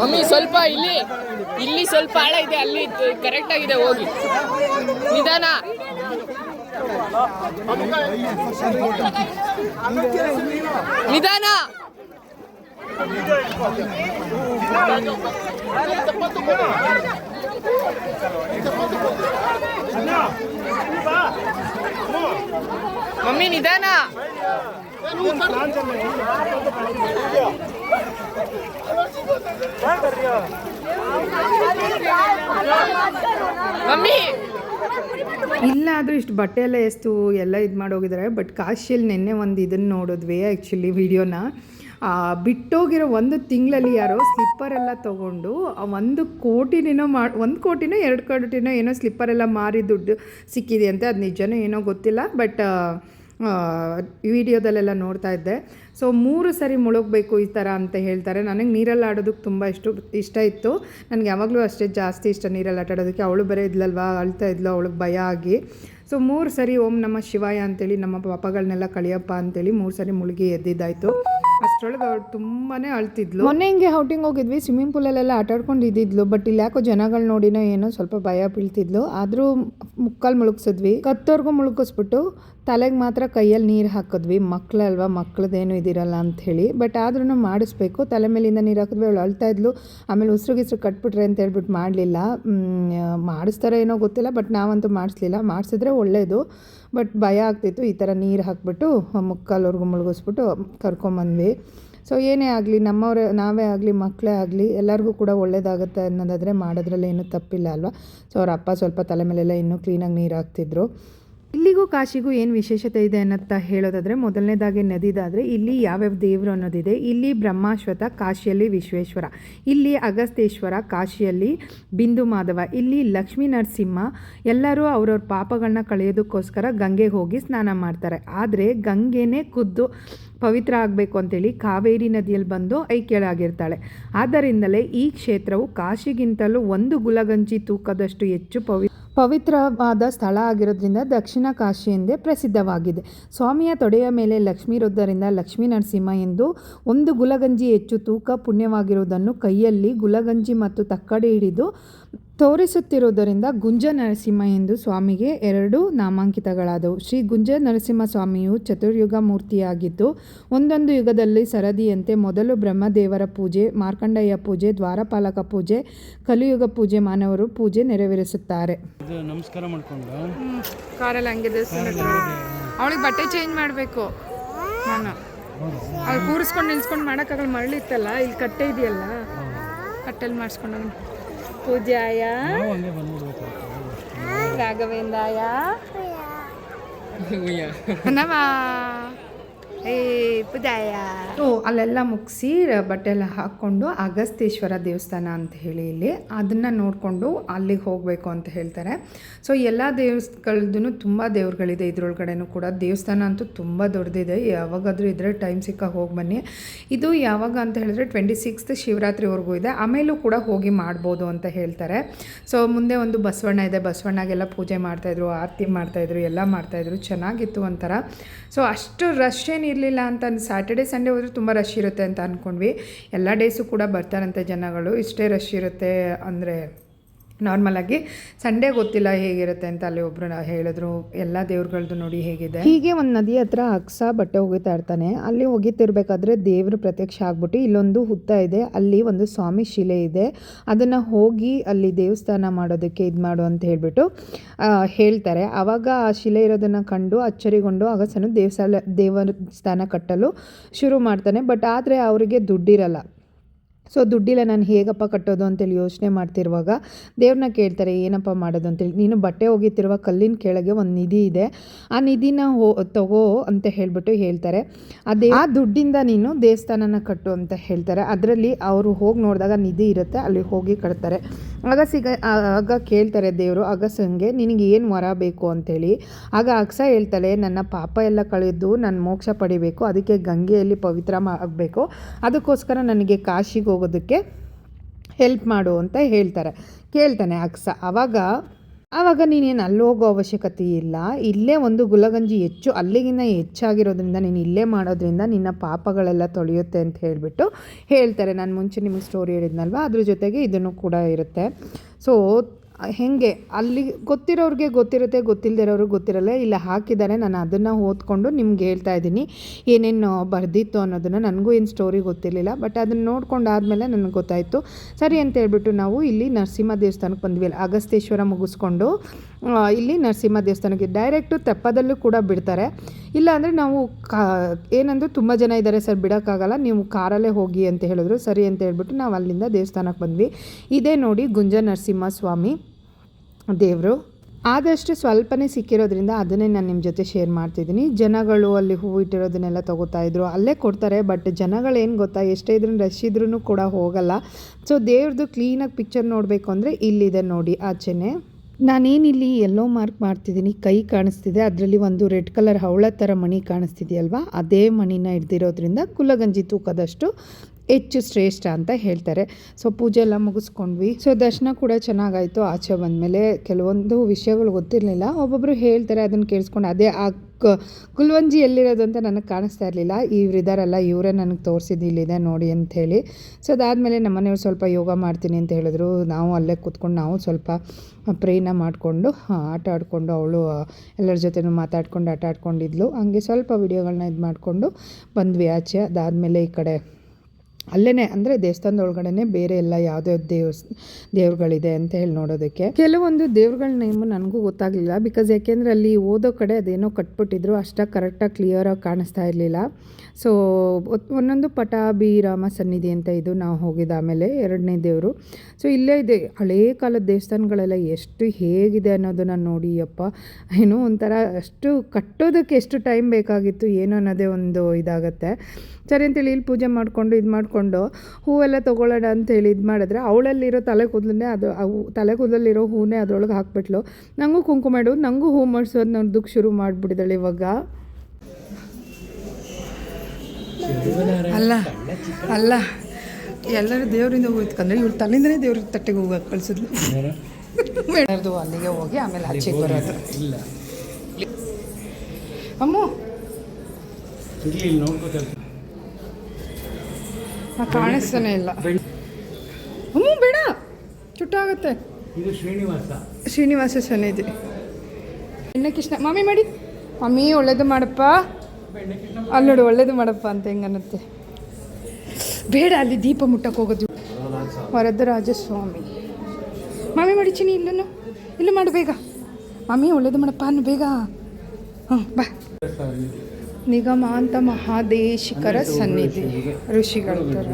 ಮಮ್ಮಿ, ಸ್ವಲ್ಪ ಇಲ್ಲಿ ಇಲ್ಲಿ ಸ್ವಲ್ಪ ಆಳ ಇದೆ, ಅಲ್ಲಿ ಕರೆಕ್ಟ್ ಆಗಿದೆ, ಹೋಗಿ. ನಿಧಾನ. ನಿಧಾನ. ಮಮ್ಮಿ, ನಿಧಾನ. ಇಲ್ಲ, ಆದರೂ ಇಷ್ಟು ಬಟ್ಟೆ ಎಲ್ಲ ಎಷ್ಟು ಎಲ್ಲ ಇದು ಮಾಡೋಗಿದ್ದಾರೆ ಬಟ್ ಕಾಶಿಯಲ್ಲಿ ನಿನ್ನೆ ಒಂದು ಇದನ್ನು ನೋಡಿದ್ವಿ ಆ್ಯಕ್ಚುಲಿ ವಿಡಿಯೋನ. ಬಿಟ್ಟೋಗಿರೋ ಒಂದು ತಿಂಗಳಲ್ಲಿ ಯಾರೋ ಸ್ಲಿಪ್ಪರ್ ಎಲ್ಲ ತೊಗೊಂಡು ಒಂದು ಕೋಟಿನೇನೋ ಮಾಡಿ ಒಂದು ಕೋಟಿನೋ ಎರಡು ಕೋಟಿನೋ ಏನೋ ಸ್ಲಿಪ್ಪರ್ ಎಲ್ಲ ಮಾರಿ ದುಡ್ಡು ಸಿಕ್ಕಿದೆ ಅಂತ ಅದು ನಿಜನೋ ಏನೋ ಗೊತ್ತಿಲ್ಲ ಬಟ್ ವಿಡಿಯೋದಲ್ಲೆಲ್ಲ ನೋಡ್ತಾ ಇದ್ದೆ. ಸೊ ಮೂರು ಸರಿ ಮುಳುಗಬೇಕು ಈ ಥರ ಅಂತ ಹೇಳ್ತಾರೆ. ನನಗೆ ನೀರಲ್ಲಿ ಆಡೋದಕ್ಕೆ ತುಂಬ ಇಷ್ಟ ಇಷ್ಟ ಇತ್ತು. ನನಗೆ ಯಾವಾಗಲೂ ಅಷ್ಟೇ ಜಾಸ್ತಿ ಇಷ್ಟ ನೀರಲ್ಲಿ ಆಟ ಆಡೋದಕ್ಕೆ. ಅವಳು ಬರೇ ಇದ್ಲಲ್ವಾ, ಅಳ್ತಾ ಇದ್ಲು, ಅವಳಿಗೆ ಭಯ ಆಗಿ. ಸೊ ಮೂರು ಸರಿ ಓಂ ನಮ್ಮ ಶಿವಾಯ ಅಂತೇಳಿ, ನಮ್ಮ ಪಾಪಗಳನ್ನೆಲ್ಲ ಕಳಿಯಪ್ಪ ಅಂತೇಳಿ ಮೂರು ಸರಿ ಮುಳುಗಿ ಎದ್ದಿದ್ದಾಯಿತು. ಅಷ್ಟರೊಳಗೆ ಅವಳು ತುಂಬಾ ಅಳ್ತಿದ್ಲು. ಮೊನ್ನೆ ಹಿಂಗೆ ಔಟಿಂಗ್ ಹೋಗಿದ್ವಿ. ಸ್ವಿಮ್ಮಿಂಗ್ ಪೂಲಲ್ಲೆಲ್ಲ ಆಟಾಡ್ಕೊಂಡು ಇದ್ದಿದ್ಲು. ಬಟ್ ಇಲ್ಲಿ ಯಾಕೋ ಜನಗಳು ನೋಡಿನೋ ಏನೋ ಸ್ವಲ್ಪ ಭಯ ಬೀಳ್ತಿದ್ಲು. ಆದರೂ ಮುಕ್ಕಲ್ಲಿ ಮುಳುಗಿಸಿದ್ವಿ. ಕತ್ತೋರ್ಗೂ ಮುಳುಗಿಸ್ಬಿಟ್ಟು ತಲೆಗೆ ಮಾತ್ರ ಕೈಯಲ್ಲಿ ನೀರು ಹಾಕಿದ್ವಿ. ಮಕ್ಕಳಲ್ವ ಮಕ್ಳದ್ದೇನು ಇದಿರಲ್ಲ ಅಂಥೇಳಿ. ಬಟ್ ಆದ್ರೂ ಮಾಡಿಸ್ಬೇಕು. ತಲೆ ಮೇಲಿಂದ ನೀರು ಹಾಕಿದ್ವಿ. ಅವಳು ಅಳ್ತಾ ಇದ್ಲು. ಆಮೇಲೆ ಉಸಿರು ಗಿಸ್ರು ಕಟ್ಬಿಟ್ರೆ ಅಂತ ಹೇಳ್ಬಿಟ್ಟು ಮಾಡಲಿಲ್ಲ. ಮಾಡಿಸ್ತಾರೆ ಏನೋ ಗೊತ್ತಿಲ್ಲ. ಬಟ್ ನಾವಂತೂ ಮಾಡಿಸ್ಲಿಲ್ಲ. ಮಾಡಿಸಿದ್ರೆ ಒಳ್ಳೆಯದು ಬಟ್ ಭಯ ಆಗ್ತಿತ್ತು. ಈ ಥರ ನೀರು ಹಾಕ್ಬಿಟ್ಟು ಮುಕ್ಕಾಲ್ವರೆಗೂ ಮುಳುಗಿಸ್ಬಿಟ್ಟು ಕರ್ಕೊಂಬಂದ್ವಿ. ಸೊ ಏನೇ ಆಗಲಿ, ನಮ್ಮವರೇ, ನಾವೇ ಆಗಲಿ, ಮಕ್ಕಳೇ ಆಗಲಿ, ಎಲ್ಲರಿಗೂ ಕೂಡ ಒಳ್ಳೇದಾಗುತ್ತೆ ಅನ್ನೋದಾದರೆ ಮಾಡೋದ್ರಲ್ಲಿ ಏನೂ ತಪ್ಪಿಲ್ಲ ಅಲ್ವಾ? ಸೊ ಅವ್ರ ಅಪ್ಪ ಸ್ವಲ್ಪ ತಲೆ ಮೇಲೆಲ್ಲ ಇನ್ನೂ ಕ್ಲೀನಾಗಿ ನೀರು ಹಾಕ್ತಿದ್ರು. ಇಲ್ಲಿಗೂ ಕಾಶಿಗೂ ಏನು ವಿಶೇಷತೆ ಇದೆ ಅನ್ನತ್ತ ಹೇಳೋದಾದರೆ, ಮೊದಲನೇದಾಗಿ ನದಿದಾದರೆ ಇಲ್ಲಿ ಯಾವ್ಯಾವ ದೇವರು ಅನ್ನೋದಿದೆ. ಇಲ್ಲಿ ಬ್ರಹ್ಮಾಶ್ವತ, ಕಾಶಿಯಲ್ಲಿ ವಿಶ್ವೇಶ್ವರ. ಇಲ್ಲಿ ಅಗಸ್ತೇಶ್ವರ ಕಾಶಿಯಲ್ಲಿ ಬಿಂದು ಮಾಧವ. ಇಲ್ಲಿ ಲಕ್ಷ್ಮೀ ನರಸಿಂಹ, ಎಲ್ಲರೂ ಅವ್ರವ್ರ ಪಾಪಗಳನ್ನ ಕಳೆಯೋದಕ್ಕೋಸ್ಕರ ಗಂಗೆ ಹೋಗಿ ಸ್ನಾನ ಮಾಡ್ತಾರೆ. ಆದರೆ ಗಂಗೆನೇ ಖುದ್ದು ಪವಿತ್ರ ಆಗಬೇಕು ಅಂತೇಳಿ ಕಾವೇರಿ ನದಿಯಲ್ಲಿ ಬಂದು ಐಕ್ಯಳಾಗಿರ್ತಾಳೆ. ಆದ್ದರಿಂದಲೇ ಈ ಕ್ಷೇತ್ರವು ಕಾಶಿಗಿಂತಲೂ ಒಂದು ಗುಲಗಂಜಿ ತೂಕದಷ್ಟು ಹೆಚ್ಚು ಪವಿ ಪವಿತ್ರವಾದ ಸ್ಥಳ ಆಗಿರೋದ್ರಿಂದ ದಕ್ಷಿಣ ಕಾಶಿ ಎಂದೇ ಪ್ರಸಿದ್ಧವಾಗಿದೆ. ಸ್ವಾಮಿಯ ತೊಡೆಯ ಮೇಲೆ ಲಕ್ಷ್ಮೀ ಇರೋದರಿಂದ ಲಕ್ಷ್ಮೀ ನರಸಿಂಹ ಎಂದು ಒಂದು ಗುಲಗಂಜಿ ಹೆಚ್ಚು ತೂಕ ಪುಣ್ಯವಾಗಿರುವುದನ್ನು ಕೈಯಲ್ಲಿ ಗುಲಗಂಜಿ ಮತ್ತು ತಕ್ಕಡಿ ಹಿಡಿದು ತೋರಿಸುತ್ತಿರುವುದರಿಂದ ಗುಂಜ ನರಸಿಂಹ ಎಂದು ಸ್ವಾಮಿಗೆ ಎರಡು ನಾಮಾಂಕಿತಗಳಾದವು. ಶ್ರೀ ಗುಂಜ ನರಸಿಂಹ ಸ್ವಾಮಿಯು ಚತುರ್ಯುಗ ಮೂರ್ತಿಯಾಗಿದ್ದು ಒಂದೊಂದು ಯುಗದಲ್ಲಿ ಸರದಿಯಂತೆ ಮೊದಲು ಬ್ರಹ್ಮದೇವರ ಪೂಜೆ ಮಾರ್ಕಂಡಯ್ಯ ಪೂಜೆ ದ್ವಾರಪಾಲಕ ಪೂಜೆ ಕಲಿಯುಗ ಪೂಜೆ ಮಾನವರು ಪೂಜೆ ನೆರವೇರಿಸುತ್ತಾರೆ. ಇದು ನಮಸ್ಕಾರ ಮಾಡ್ಕೊಂಡು. ಕಾರಲ್ಲಿ ಹಂಗೆ ಅವಳಿಗೆ ಬಟ್ಟೆ ಚೇಂಜ್ ಮಾಡಬೇಕು. ನಾನು. ಅಲ್ಲಿ ಕೂರಿಸ್ಕೊಂಡು ನಿಲ್ಸ್ಕೊಂಡು ಮಾಡೋಕ್ಕಾಗಲ್ಲ ಮರಳಿತ್ತಲ್ಲ ಇಲ್ಲಿ ಕಟ್ಟೆ ಇದೆಯಲ್ಲ? ಕಟ್ಟೆಲ್ಲಿ ಮಾಡಿಸ್ಕೊಂಡು ಪೂಜಾಯ? ರಾಘವೇಂದ್ರಾಯ? ನಮ. ಅಲ್ಲೆಲ್ಲ ಮುಗಿಸಿ ಬಟ್ಟೆ ಎಲ್ಲ ಹಾಕ್ಕೊಂಡು ಅಗಸ್ತೇಶ್ವರ ದೇವಸ್ಥಾನ ಅಂತ ಹೇಳಿ ಇಲ್ಲಿ. ಅದನ್ನು ನೋಡಿಕೊಂಡು ಅಲ್ಲಿಗೆ ಹೋಗಬೇಕು ಅಂತ ಹೇಳ್ತಾರೆ. ಸೊ ಎಲ್ಲ ದೇವಸ್ಥಗಳದ್ದು ತುಂಬ ದೇವ್ರುಗಳಿದೆ. ಇದ್ರೊಳಗಡೆನೂ ಕೂಡ ದೇವಸ್ಥಾನ ಅಂತೂ ತುಂಬ ದೊಡ್ಡದಿದೆ. ಯಾವಾಗಾದರೂ ಇದ್ದರೆ ಟೈಮ್ ಸಿಕ್ಕ ಹೋಗಿ ಬನ್ನಿ. ಇದು ಯಾವಾಗ ಅಂತ ಹೇಳಿದ್ರೆ ಟ್ವೆಂಟಿ ಸಿಕ್ಸ್ತ್ ಶಿವರಾತ್ರಿವರೆಗೂ ಇದೆ. ಆಮೇಲೂ ಕೂಡ ಹೋಗಿ ಮಾಡ್ಬೋದು ಅಂತ ಹೇಳ್ತಾರೆ. ಸೊ ಮುಂದೆ ಒಂದು ಬಸವಣ್ಣ ಇದೆ. ಬಸವಣ್ಣಗೆಲ್ಲ ಪೂಜೆ ಮಾಡ್ತಾಯಿದ್ರು ಆರತಿ ಮಾಡ್ತಾಯಿದ್ರು ಎಲ್ಲ ಮಾಡ್ತಾಯಿದ್ರು ಚೆನ್ನಾಗಿತ್ತು ಒಂಥರ. ಸೊ ಅಷ್ಟು ರಶ್ ಏನಿರಲಿಲ್ಲ ಅಂತ ಸ್ಯಾಟರ್ಡೆ ಸಂಡೇ ಹೋದರೆ ತುಂಬ ರಶ್ ಇರುತ್ತೆ ಅಂತ ಅಂದ್ಕೊಂಡ್ವಿ ಎಲ್ಲ ಡೇಸು ಕೂಡ ಬರ್ತಾರಂತೆ ಜನಗಳು. ಇಷ್ಟೇ ರಶ್ ಇರುತ್ತೆ ಅಂದರೆ ನಾರ್ಮಲಾಗಿ ಸಂಡೇ ಗೊತ್ತಿಲ್ಲ ಹೇಗಿರುತ್ತೆ ಅಂತ ಅಲ್ಲಿ ಒಬ್ರು ಹೇಳಿದ್ರು. ಎಲ್ಲ ದೇವ್ರುಗಳದ್ದು ನೋಡಿ ಹೇಗಿದೆ. ಹೀಗೆ ಒಂದು ನದಿ ಹತ್ರ ಅಕ್ಸ ಬಟ್ಟೆ ಒಗಿತಾ ಇರ್ತಾನೆ. ಅಲ್ಲಿ ಒಗಿತಿರ್ಬೇಕಾದ್ರೆ ದೇವರು ಪ್ರತ್ಯಕ್ಷ ಆಗ್ಬಿಟ್ಟು ಇಲ್ಲೊಂದು ಹುತ್ತ ಇದೆ. ಅಲ್ಲಿ ಒಂದು ಸ್ವಾಮಿ ಶಿಲೆ ಇದೆ. ಅದನ್ನು ಹೋಗಿ ಅಲ್ಲಿ ದೇವಸ್ಥಾನ ಮಾಡೋದಕ್ಕೆ ಇದು ಮಾಡು ಅಂತ ಹೇಳ್ಬಿಟ್ಟು ಹೇಳ್ತಾರೆ. ಆವಾಗ ಆ ಶಿಲೆ ಇರೋದನ್ನು ಕಂಡು ಅಚ್ಚರಿಗೊಂಡು ಅಗಸನು ದೇವಸ್ಥಾನ ದೇವಸ್ಥಾನ ಕಟ್ಟಲು ಶುರು ಮಾಡ್ತಾನೆ. ಬಟ್ ಆದರೆ ಅವರಿಗೆ ದುಡ್ಡಿರಲ್ಲ. ಸೊ ದುಡ್ಡಿಲ್ಲ, ನಾನು ಹೇಗಪ್ಪ ಕಟ್ಟೋದು ಅಂತೇಳಿ ಯೋಚನೆ ಮಾಡ್ತಿರುವಾಗ ದೇವ್ರನ್ನ ಕೇಳ್ತಾರೆ, ಏನಪ್ಪ ಮಾಡೋದು ಅಂತೇಳಿ. ನೀನು ಬಟ್ಟೆ ಒಗಿತಿರುವ ಕಲ್ಲಿನ ಕೆಳಗೆ ಒಂದು ನಿಧಿ ಇದೆ, ಆ ನಿಧಿನ ಹೋ, ತಗೋ ಅಂತ ಹೇಳ್ಬಿಟ್ಟು ಹೇಳ್ತಾರೆ. ಅದೇ ಆ ದುಡ್ಡಿಂದ ನೀನು ದೇವಸ್ಥಾನನ ಕಟ್ಟು ಅಂತ ಹೇಳ್ತಾರೆ. ಅದರಲ್ಲಿ ಅವರು ಹೋಗಿ ನೋಡಿದಾಗ ನಿಧಿ ಇರುತ್ತೆ, ಅಲ್ಲಿ ಹೋಗಿ ಕಟ್ತಾರೆ. ಆಗ ಸಿಗ ಆಗ ಕೇಳ್ತಾರೆ ದೇವರು ಅಗಸಂಗೆ ನಿನಗೆ ಏನು ವರ ಬೇಕು ಅಂತೇಳಿ. ಆಗ ಅಗಸ ಹೇಳ್ತಾಳೆ, ನನ್ನ ಪಾಪ ಎಲ್ಲ ಕಳೆದು ನಾನು ಮೋಕ್ಷ ಪಡಿಬೇಕು, ಅದಕ್ಕೆ ಗಂಗೆಯಲ್ಲಿ ಪವಿತ್ರ ಆಗಬೇಕು. ಅದಕ್ಕೋಸ್ಕರ ನನಗೆ ಕಾಶಿಗೆ ಹೋಗೋದಕ್ಕೆ ಹೆಲ್ಪ್ ಮಾಡು ಅಂತ ಹೇಳ್ತಾರೆ. ಕೇಳ್ತಾನೆ ಅಕ್ಸ. ಆವಾಗ ಆವಾಗ ನೀನೇನು ಅಲ್ಲಿ ಹೋಗೋ ಅವಶ್ಯಕತೆ ಇಲ್ಲ. ಇಲ್ಲೇ ಒಂದು ಗುಲಗಂಜಿ ಹೆಚ್ಚು, ಅಲ್ಲಿಗಿನ್ನ ಹೆಚ್ಚಾಗಿರೋದ್ರಿಂದ ನೀನು ಇಲ್ಲೇ ಮಾಡೋದ್ರಿಂದ ನಿನ್ನ ಪಾಪಗಳೆಲ್ಲ ತೊಳೆಯುತ್ತೆ ಅಂತ ಹೇಳಿಬಿಟ್ಟು ಹೇಳ್ತಾರೆ. ನಾನು ಮುಂಚೆ ನಿಮಗೆ ಸ್ಟೋರಿ ಹೇಳಿದ್ನಲ್ವ? ಅದ್ರ ಜೊತೆಗೆ ಇದನ್ನು ಕೂಡ ಇರುತ್ತೆ. ಸೊ ಹೇಗೆ? ಅಲ್ಲಿ ಗೊತ್ತಿರೋರಿಗೆ ಗೊತ್ತಿರುತ್ತೆ ಗೊತ್ತಿಲ್ಲದಿರೋರಿಗೆ ಗೊತ್ತಿರಲ್ಲ. ಇಲ್ಲ, ಹಾಕಿದ್ದಾರೆ. ನಾನು ಅದನ್ನು ಓದ್ಕೊಂಡು ನಿಮ್ಗೆ ಹೇಳ್ತಾ ಇದ್ದೀನಿ. ಏನೇನು ಬರೆದಿತ್ತು ಅನ್ನೋದನ್ನು ನನಗೂ ಏನು ಸ್ಟೋರಿ ಗೊತ್ತಿರಲಿಲ್ಲ. ಬಟ್ ಅದನ್ನು ನೋಡ್ಕೊಂಡಾದ್ಮೇಲೆ ನನಗೆ ಗೊತ್ತಾಯಿತು. ಸರಿ ಅಂತ ಹೇಳ್ಬಿಟ್ಟು ನಾವು ಇಲ್ಲಿ ನರಸಿಂಹ ದೇವಸ್ಥಾನಕ್ಕೆ ಬಂದ್ವಿ. ಅಲ್ಲಿ ಅಗಸ್ತೇಶ್ವರ ಮುಗಿಸ್ಕೊಂಡು ಇಲ್ಲಿ ನರಸಿಂಹ ದೇವಸ್ಥಾನಕ್ಕೆ ಡೈರೆಕ್ಟು ತೆಪ್ಪದಲ್ಲೂ ಕೂಡ ಬಿಡ್ತಾರೆ. ಇಲ್ಲ ಅಂದರೆ ನಾವು ಕಾ, ಏನಂದ್ರೆ ತುಂಬ ಜನ ಇದ್ದಾರೆ ಸರ್, ಬಿಡೋಕ್ಕಾಗಲ್ಲ. ನೀವು ಕಾರಲ್ಲೇ ಹೋಗಿ ಅಂತ ಹೇಳಿದ್ರು. ಸರಿ ಅಂತ ಹೇಳ್ಬಿಟ್ಟು ನಾವು ಅಲ್ಲಿಂದ ದೇವಸ್ಥಾನಕ್ಕೆ ಬಂದ್ವಿ. ಇದೇ ನೋಡಿ ಗುಂಜ ನರಸಿಂಹ ಸ್ವಾಮಿ. ದೇವರು, ಆದಷ್ಟು ಸ್ವಲ್ಪನೇ ಸಿಕ್ಕಿರೋದ್ರಿಂದ ಅದನ್ನೇ ನಾನು ನಿಮ್ಮ ಜೊತೆ ಶೇರ್ ಮಾಡ್ತಿದ್ದೀನಿ. ಜನಗಳು ಅಲ್ಲಿ ಹೂವು ಇಟ್ಟಿರೋದನ್ನೆಲ್ಲ ತೊಗೋತಾ ಇದ್ರು, ಅಲ್ಲೇ ಕೊಡ್ತಾರೆ ಬಟ್ ಜನಗಳೇನು ಗೊತ್ತಾ, ಎಷ್ಟೇ ಇದ್ರೂ ರಶ್ ಇದ್ರೂ ಕೂಡ ಹೋಗಲ್ಲ. ಸೊ ದೇವ್ರದ್ದು ಕ್ಲೀನಾಗಿ ಪಿಕ್ಚರ್ ನೋಡಬೇಕು ಅಂದರೆ ಇಲ್ಲಿದೆ ನೋಡಿ, ಆಚೆನೆ. ನಾನೇನಿಲ್ಲಿ ಎಲ್ಲೋ ಮಾರ್ಕ್ ಮಾಡ್ತಿದ್ದೀನಿ, ಕೈ ಕಾಣಿಸ್ತಿದೆ, ಅದರಲ್ಲಿ ಒಂದು ರೆಡ್ ಕಲರ್ ಹವಳ ಥರ ಮಣಿ ಕಾಣಿಸ್ತಿದೆಯಲ್ವಾ, ಅದೇ ಮಣಿನ ಹಿಡ್ದಿರೋದ್ರಿಂದ ಕುಲಗಂಜಿ ತೂಕದಷ್ಟು ಹೆಚ್ಚು ಶ್ರೇಷ್ಠ ಅಂತ ಹೇಳ್ತಾರೆ. ಸೊ, ಪೂಜೆ ಎಲ್ಲ ಮುಗಿಸ್ಕೊಂಡ್ವಿ. ಸೊ, ದರ್ಶನ ಕೂಡ ಚೆನ್ನಾಗಾಯಿತು. ಆಚೆ ಬಂದಮೇಲೆ ಕೆಲವೊಂದು ವಿಷಯಗಳು ಗೊತ್ತಿರಲಿಲ್ಲ. ಒಬ್ಬೊಬ್ಬರು ಹೇಳ್ತಾರೆ, ಅದನ್ನು ಕೇಳಿಸ್ಕೊಂಡು. ಅದೇ ಆ ಕ, ಕುಲ್ವಂಜಿ ಎಲ್ಲಿರೋದು ಅಂತ ನನಗೆ ಕಾಣಿಸ್ತಾ ಇರಲಿಲ್ಲ. ಇವ್ರಿದಾರಲ್ಲ, ಇವರೇ ನನಗೆ ತೋರಿಸಿದ್ದು ಇಲ್ಲಿದೆ ನೋಡಿ ಅಂಥೇಳಿ ಸೊ, ಅದಾದಮೇಲೆ ನಮ್ಮ ಮನೆಯವ್ರು ಸ್ವಲ್ಪ ಯೋಗ ಮಾಡ್ತೀನಿ ಅಂತ ಹೇಳಿದ್ರು. ನಾವು ಅಲ್ಲೇ ಕೂತ್ಕೊಂಡು ನಾವು ಸ್ವಲ್ಪ ಪ್ರೇನ ಮಾಡಿಕೊಂಡು ಆಟ ಆಡಿಕೊಂಡು, ಅವಳು ಎಲ್ಲರ ಜೊತೆನೂ ಮಾತಾಡ್ಕೊಂಡು, ಆಟ ಆಡ್ಕೊಂಡಿದ್ಲು. ಹಂಗೆ ಸ್ವಲ್ಪ ವಿಡಿಯೋಗಳನ್ನ ಇದು ಮಾಡಿಕೊಂಡು ಬಂದ್ವಿ ಆಚೆ. ಅದಾದಮೇಲೆ ಈ ಕಡೆ ಅಲ್ಲೇ ಅಂದರೆ ದೇವಸ್ಥಾನದ ಒಳಗಡೆನೆ ಬೇರೆ ಎಲ್ಲ ಯಾವ್ದ್ಯಾವ್ದು ದೇವ್ಸ್, ದೇವ್ರುಗಳಿದೆ ಅಂತ ಹೇಳಿ ನೋಡೋದಕ್ಕೆ. ಕೆಲವೊಂದು ದೇವ್ರುಗಳ ನೇಮು ನನಗೂ ಗೊತ್ತಾಗಲಿಲ್ಲ ಬಿಕಾಸ್ ಯಾಕೆಂದರೆ ಅಲ್ಲಿ ಓದೋ ಕಡೆ ಅದೇನೋ ಕಟ್ಬಿಟ್ಟಿದ್ರು ಅಷ್ಟಾಗಿ ಕರೆಕ್ಟಾಗಿ ಕ್ಲಿಯರಾಗಿ ಕಾಣಿಸ್ತಾ ಇರಲಿಲ್ಲ. ಸೊ ಒಂದೊಂದು ಪಟಾಭಿರಾಮ ಸನ್ನಿಧಿ ಅಂತ ಇದು ನಾವು ಹೋಗಿದ್ದು ಆಮೇಲೆ ಎರಡನೇ ದೇವರು. ಸೊ ಇಲ್ಲೇ ಇದೆ, ಹಳೇ ಕಾಲದ ದೇವಸ್ಥಾನಗಳೆಲ್ಲ ಎಷ್ಟು ಹೇಗಿದೆ ಅನ್ನೋದನ್ನು ನೋಡಿ ಅಪ್ಪ ಏನೋ ಒಂಥರ ಅಷ್ಟು ಕಟ್ಟೋದಕ್ಕೆ ಎಷ್ಟು ಟೈಮ್ ಬೇಕಾಗಿತ್ತು, ಏನು ಅನ್ನೋದೇ ಒಂದು ಇದಾಗತ್ತೆ. ಸರಿ ಅಂತೇಳಿ ಇಲ್ಲಿ ಪೂಜೆ ಮಾಡಿಕೊಂಡು ಇದು ಮಾಡಿಕೊಂಡು ಹೂವೆಲ್ಲ ತೊಗೊಳ್ಳೋಣ ಅಂತೇಳಿ ಇದು ಮಾಡಿದ್ರೆ ಅವಳಲ್ಲಿರೋ ತಲೆ ಕೂದಲನ್ನೇ ಅದು ಅವು ತಲೆ ಕೂದಲಲ್ಲಿರೋ ಹೂವನ್ನೇ ಅದರೊಳಗೆ ಹಾಕ್ಬಿಟ್ಲು. ನನಗೂ ಕುಂಕುಮ ಇಡು ನನಗೂ ಹೂ ಮಾಡಿಸೋದು ದುಃಖ ಶುರು ಮಾಡಿಬಿಟ್ಟಿದ್ದಾಳೆ ಇವಾಗ. ಅಲ್ಲ ಅಲ್ಲ ಎಲ್ಲರೂ ದೇವರಿಂದ ಹೋಯ್ತಂದ್ರೆ ಇವ್ರು ತಲೆಯಿಂದನೇ ದೇವ್ರ ತಟ್ಟೆಗೆ ಹೋಗಿ ಕಳಿಸಿದ್ಲು. ಮೇಡರ್ದು ಅಲ್ಲಿಗೆ ಹೋಗಿ ಆಮೇಲೆ ಆಚೆಗೆ ಬರೋದು. ಇಲ್ಲ. ಅಮ್ಮು ಇಲ್ಲಿ ಇಲ್ಲಿ ನೋಡ್ಕೋತಾರೆ ನಾ ಕಾಣಿಸ್ತಾನೆ ಇಲ್ಲ. ಹ್ಞೂ ಬೇಡ. ಚುಟ್ಟಾಗುತ್ತೆ. ಇದು ಶ್ರೀನಿವಾಸ. ಶ್ರೀನಿವಾಸ ಸನ್ನಿಧಿ. ಎಣ್ಣೆ ಕೃಷ್ಣ ಮಾಮಿ ಮಾಡಿ. ಮಮ್ಮಿ ಒಳ್ಳೇದು ಮಾಡಪ್ಪ. ಅಲ್ಲಿ ನೋಡು ಒಳ್ಳೇದು ಮಾಡಪ್ಪ ಅಂತ ಹೆಂಗನ್ನುತ್ತೆ ಬೇಡ ಅಲ್ಲಿ ದೀಪ ಮುಟ್ಟಕ್ಕೆ ಹೋಗೋದು. ವರದರಾಜಸ್ವಾಮಿ. ಮಮ್ಮಿ ಮಾಡಿ ಚಿನಿ ಇಲ್ಲೂ ಇಲ್ಲೂ ಮಾಡು ಬೇಗ. ಮಮ್ಮಿ ಒಳ್ಳೇದು ಮಾಡಪ್ಪ ಅನ್ನು ಬೇಗ. ಹ್ಞೂ ಬಾ. ನಿಗಮಾಂತ ಮಹಾದೇಶಿಕರ ಸನ್ನಿಧಿ. ಋಷಿಗಳ ಥರ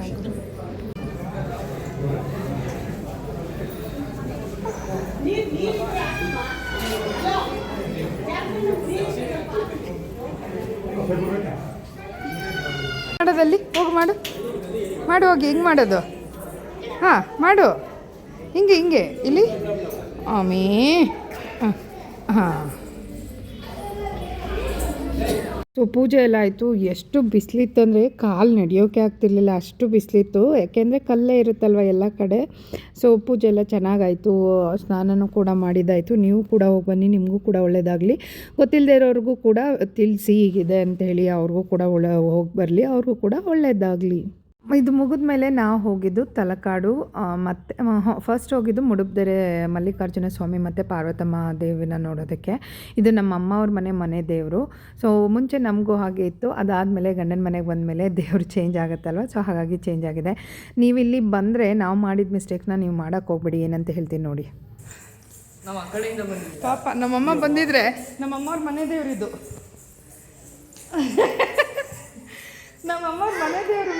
ಮಾಡೋದಲ್ಲಿ ಹೋಗಿ ಮಾಡು. ಮಾಡು ಹೋಗಿ ಹಿಂಗೆ ಮಾಡೋದು? ಹಾಂ ಮಾಡು. ಹಿಂಗೆ ಹಿಂಗೆ ಇಲ್ಲಿ. ಆಮೇ. ಹಾಂ ಹಾಂ. ಸೊ ಪೂಜೆ ಎಲ್ಲ ಆಯಿತು. ಎಷ್ಟು ಬಿಸಿಲಿತ್ತು ಅಂದರೆ ಕಾಲು ನಡೆಯೋಕೆ ಆಗ್ತಿರ್ಲಿಲ್ಲ, ಅಷ್ಟು ಬಿಸಿಲಿತ್ತು. ಯಾಕೆಂದರೆ ಕಲ್ಲೇ ಇರುತ್ತಲ್ವ ಎಲ್ಲ ಕಡೆ. ಸೊ ಪೂಜೆ ಎಲ್ಲ ಚೆನ್ನಾಗಾಯಿತು. ಸ್ನಾನನೂ ಕೂಡ ಮಾಡಿದ್ದಾಯಿತು ನೀವು ಕೂಡ ಹೋಗಿ ಬನ್ನಿ, ನಿಮಗೂ ಕೂಡ ಒಳ್ಳೆಯದಾಗಲಿ ಗೊತ್ತಿಲ್ಲದೆ ಇರೋರಿಗೂ ಕೂಡ ತಿಳಿಸಿ ಹೀಗಿದೆ ಅಂತೇಳಿ ಅವ್ರಿಗೂ ಕೂಡ ಒಳ್ಳೆ ಹೋಗಿ ಬರಲಿ. ಅವ್ರಿಗೂ ಕೂಡ ಒಳ್ಳೆಯದಾಗಲಿ ಇದು ಮುಗಿದ ಮೇಲೆ ನಾವು ಹೋಗಿದ್ದು ತಲಕಾಡು ಮತ್ತೆ ಫಸ್ಟ್ ಹೋಗಿದ್ದು ಮುಡುಬ್ದೆರೆ ಮಲ್ಲಿಕಾರ್ಜುನ ಸ್ವಾಮಿ ಮತ್ತು ಪಾರ್ವತಮ್ಮ ದೇವಿನ ನೋಡೋದಕ್ಕೆ. ಇದು ನಮ್ಮ ಅಮ್ಮ ಅವ್ರ ಮನೆ ಮನೆ ದೇವರು. ಸೊ ಮುಂಚೆ ನಮಗೂ ಹಾಗೆ ಇತ್ತು. ಅದಾದಮೇಲೆ ಗಂಡನ ಮನೆಗೆ ಬಂದಮೇಲೆ ದೇವರು ಚೇಂಜ್ ಆಗುತ್ತಲ್ವ? ಸೊ ಹಾಗಾಗಿ ಚೇಂಜ್ ಆಗಿದೆ. ನೀವು ಇಲ್ಲಿ ಬಂದರೆ ನಾವು ಮಾಡಿದ ಮಿಸ್ಟೇಕ್ನ ನೀವು ಮಾಡೋಕ್ಕೆ ಹೋಗ್ಬಿಡಿ. ಏನಂತ ಹೇಳ್ತೀನಿ ನೋಡಿ. ಪಾಪ ನಮ್ಮಮ್ಮ ಬಂದಿದ್ರೆ ನಮ್ಮಮ್ಮವ್ರ ಮನೆ ದೇವರಿದು. ನಮ್ಮಮ್ಮವ್ರ ಮನೆ. ದೇವರು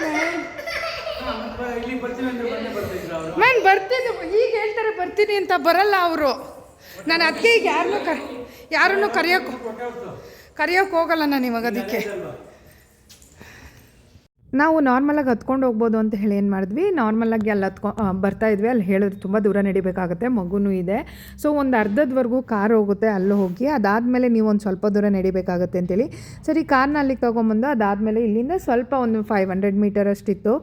ಇಲ್ಲಿ ಬರ್ತೀನಿ ಈಗ ಹೇಳ್ತಾರೆ ಬರ್ತೀನಿ ಅಂತ ಬರಲ್ಲ ಅವರು. ನಾನು ಅದಕ್ಕೆ ಈಗ ಯಾರನ್ನೂ ಕ ಯಾರನ್ನೂ ಕರೆಯೋಕೆ ಕರೆಯೋಕೆ ಹೋಗಲ್ಲ ನಾನು ಇವಾಗ ಅದಕ್ಕೆ. ನಾವು ನಾರ್ಮಲಾಗಿ ಹತ್ಕೊಂಡು ಹೋಗ್ಬೋದು ಅಂತ ಹೇಳಿ ಏನು ಮಾಡಿದ್ವಿ? ನಾರ್ಮಲಾಗಿ ಅಲ್ಲಿ ಹತ್ಕೊ ಬರ್ತಾ ಇದ್ವಿ. ಅಲ್ಲಿ ಹೇಳಿದ್ರು ತುಂಬ ದೂರ ನಡಿಬೇಕಾಗುತ್ತೆ, ಮಗುನೂ ಇದೆ. ಸೊ ಒಂದು ಅರ್ಧದವರೆಗೂ ಕಾರ್ ಹೋಗುತ್ತೆ, ಅಲ್ಲಿ ಹೋಗಿ. ಅದಾದಮೇಲೆ ನೀವು ಒಂದು ಸ್ವಲ್ಪ ದೂರ ನಡಿಬೇಕಾಗುತ್ತೆ ಅಂತೇಳಿ. ಸರಿ, ಕಾರ್ನ ಅಲ್ಲಿಗೆ ತೊಗೊಂಬಂದು, ಅದಾದಮೇಲೆ ಇಲ್ಲಿಂದ ಸ್ವಲ್ಪ ಒಂದು ಫೈವ್ ಹಂಡ್ರೆಡ್ ಮೀಟರ್ ಅಷ್ಟಿತ್ತು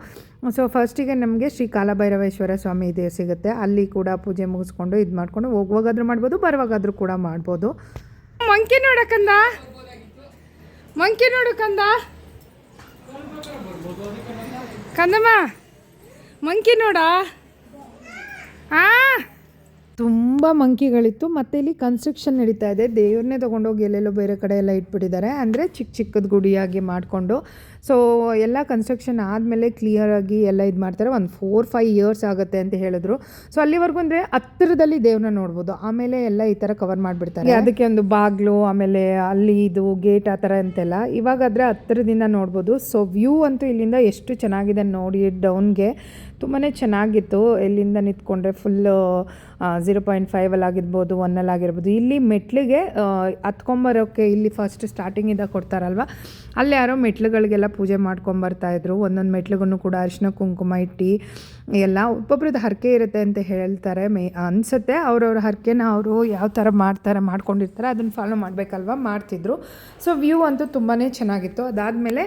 ಸೊ ಫಸ್ಟಿಗೆ ನಮಗೆ ಶ್ರೀ ಕಾಲಭೈರವೇಶ್ವರ ಸ್ವಾಮಿ ಇದೆ ಸಿಗುತ್ತೆ. ಅಲ್ಲಿ ಕೂಡ ಪೂಜೆ ಮುಗಿಸ್ಕೊಂಡು ಇದು ಮಾಡಿಕೊಂಡು ಹೋಗುವಾಗಾದ್ರೂ ಮಾಡ್ಬೋದು, ಬರುವಾಗಾದ್ರೂ ಕೂಡ ಮಾಡ್ಬೋದು. ಮಂಕಿ ನೋಡಕ್ಕಂದ? ಮಂಕಿ ನೋಡಕ್ಕಂದ? ಕಂದಮ್ಮ ಮಂಕಿ ನೋಡ. ಆ? ತುಂಬ ಮಂಕಿಗಳಿತ್ತು, ಮತ್ತು ಇಲ್ಲಿ ಕನ್ಸ್ಟ್ರಕ್ಷನ್ ನಡೀತಾ ಇದೆ. ದೇವ್ರನ್ನೇ ತೊಗೊಂಡೋಗಿ ಎಲ್ಲೆಲ್ಲೋ ಬೇರೆ ಕಡೆ ಎಲ್ಲ ಇಟ್ಬಿಟ್ಟಿದ್ದಾರೆ. ಅಂದರೆ ಚಿಕ್ಕ ಚಿಕ್ಕದ ಗುಡಿಯಾಗಿ ಮಾಡಿಕೊಂಡು ಸೊ ಎಲ್ಲ ಕನ್ಸ್ಟ್ರಕ್ಷನ್ ಆದಮೇಲೆ ಕ್ಲಿಯರಾಗಿ ಎಲ್ಲ ಇದು ಮಾಡ್ತಾರೆ. ಒಂದು ಫೋರ್ ಫೈವ್ ಇಯರ್ಸ್ ಆಗುತ್ತೆ ಅಂತ ಹೇಳಿದ್ರು. ಸೊ ಅಲ್ಲಿವರೆಗೂ ಅಂದರೆ ಹತ್ತಿರದಲ್ಲಿ ದೇವ್ರನ್ನ ನೋಡ್ಬೋದು. ಆಮೇಲೆ ಎಲ್ಲ ಈ ಥರ ಕವರ್ ಮಾಡಿಬಿಡ್ತಾರೆ. ಅದಕ್ಕೆ ಒಂದು ಬಾಗ್ಲು, ಆಮೇಲೆ ಅಲ್ಲಿ ಇದು ಗೇಟ್ ಆ ಥರ ಅಂತೆಲ್ಲ. ಇವಾಗಾದರೆ ಹತ್ತಿರದಿಂದ ನೋಡ್ಬೋದು. ಸೊ ವ್ಯೂ ಅಂತೂ ಇಲ್ಲಿಂದ ಎಷ್ಟು ಚೆನ್ನಾಗಿದೆ ನೋಡಿ ಡೌನ್ಗೆ ತುಂಬಾ ಚೆನ್ನಾಗಿತ್ತು. ಇಲ್ಲಿಂದ ನಿಂತ್ಕೊಂಡ್ರೆ ಫುಲ್ಲು ಜೀರೋ ಪಾಯಿಂಟ್ ಫೈವಲ್ಲಿ ಆಗಿರ್ಬೋದು ಒನ್ನಲ್ಲಿ ಆಗಿರ್ಬೋದು. ಇಲ್ಲಿ ಮೆಟ್ಲಿಗೆ ಹತ್ಕೊಂಬರೋಕೆ ಹತ್ಕೊಂಬರೋಕ್ಕೆ ಇಲ್ಲಿ ಫಸ್ಟ್ ಸ್ಟಾರ್ಟಿಂಗಿಂದ ಕೊಡ್ತಾರಲ್ವ? ಅಲ್ಲಿ ಯಾರೋ ಮೆಟ್ಲುಗಳಿಗೆಲ್ಲ ಪೂಜೆ ಮಾಡ್ಕೊಂಬರ್ತಾ ಇದ್ರು. ಒಂದೊಂದು ಮೆಟ್ಲಿಗೂ ಕೂಡ ಅರಿಶಿನ, ಕುಂಕುಮ ಇಟ್ಟು ಎಲ್ಲ ಒಬ್ಬೊಬ್ರದ್ದು ಹರಕೆ ಇರುತ್ತೆ ಅಂತ ಹೇಳ್ತಾರೆ. ಮೇ, ಅನಿಸುತ್ತೆ ಅವ್ರವ್ರ ಹರಕೆನ ಅವರು ಯಾವ ಥರ ಮಾಡ್ತಾರೆ, ಮಾಡ್ಕೊಂಡಿರ್ತಾರೆ, ಅದನ್ನು ಫಾಲೋ ಮಾಡಬೇಕಲ್ವ? ಮಾಡ್ತಿದ್ರು. ಸೊ ವ್ಯೂ ಅಂತೂ ತುಂಬಾ ಚೆನ್ನಾಗಿತ್ತು. ಅದಾದಮೇಲೆ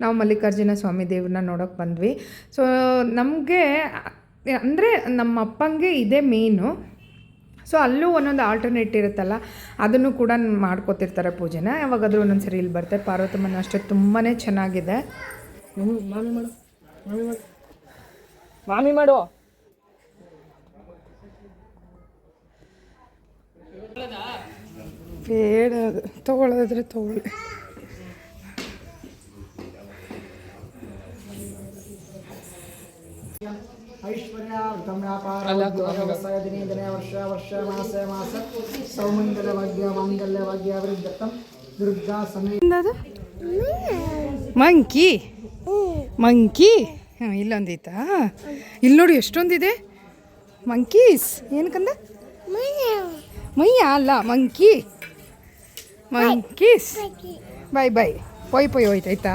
ನಾವು ಮಲ್ಲಿಕಾರ್ಜುನ ಸ್ವಾಮಿ ದೇವ್ರನ್ನ ನೋಡೋಕೆ ಬಂದ್ವಿ. ಸೊ ನಮಗೆ, ಅಂದರೆ ನಮ್ಮ ಅಪ್ಪಂಗೆ ಇದೇ ಮೇಯ್ನು ಸೊ ಅಲ್ಲೂ ಒಂದೊಂದು ಆಲ್ಟರ್ನೇಟ್ ಇರುತ್ತಲ್ಲ ಅದನ್ನು ಕೂಡ ಮಾಡ್ಕೋತಿರ್ತಾರೆ ಪೂಜೆನ. ಯಾವಾಗಾದರೂ ಒಂದೊಂದು ಸರಿ ಇಲ್ಲಿ ಬರ್ತಾರೆ ಪಾರ್ವತಮ್ಮನ ಅಷ್ಟೇ ತುಂಬಾ ಚೆನ್ನಾಗಿದೆ. ಮಾಮಿ ಮಾಡು. ಮಾಮಿ ಮಾಡು. ಬೇಡ ತೊಗೊಳೋದ್ರೆ ತೊಗೊಳ್ಳಿ. ಐಶ್ವರ್ಯಾವೃತಂ ದಿನೇ ವರ್ಷ ವರ್ಷ ಮಾಸ ಮಾಸ ಸೌಮಂಗಲ ಭಾಗ್ಯ ಮಾಂಗಲ್ಯ ಭಾಗ್ಯ ವೃದ್ಧತಂ ದುರ್ಗಾ ಸಮೇತ ಮಂಕಿ ಮಂಕಿ ಹಾಂ ಇಲ್ಲೊಂದೈತಾ ಇಲ್ಲಿ ನೋಡಿ, ಎಷ್ಟೊಂದಿದೆ? ಮಂಕೀಸ್ ಏನಕ್ಕಂದ ಮೈಯ ಅಲ್ಲ ಮಂಕಿ ಮಂಕೀಸ್ ಬಾಯ್ ಬಾಯ್ ಪೊಯ್ ಪೊಯ್ ಹೋಯ್ತಾಯ್ತಾ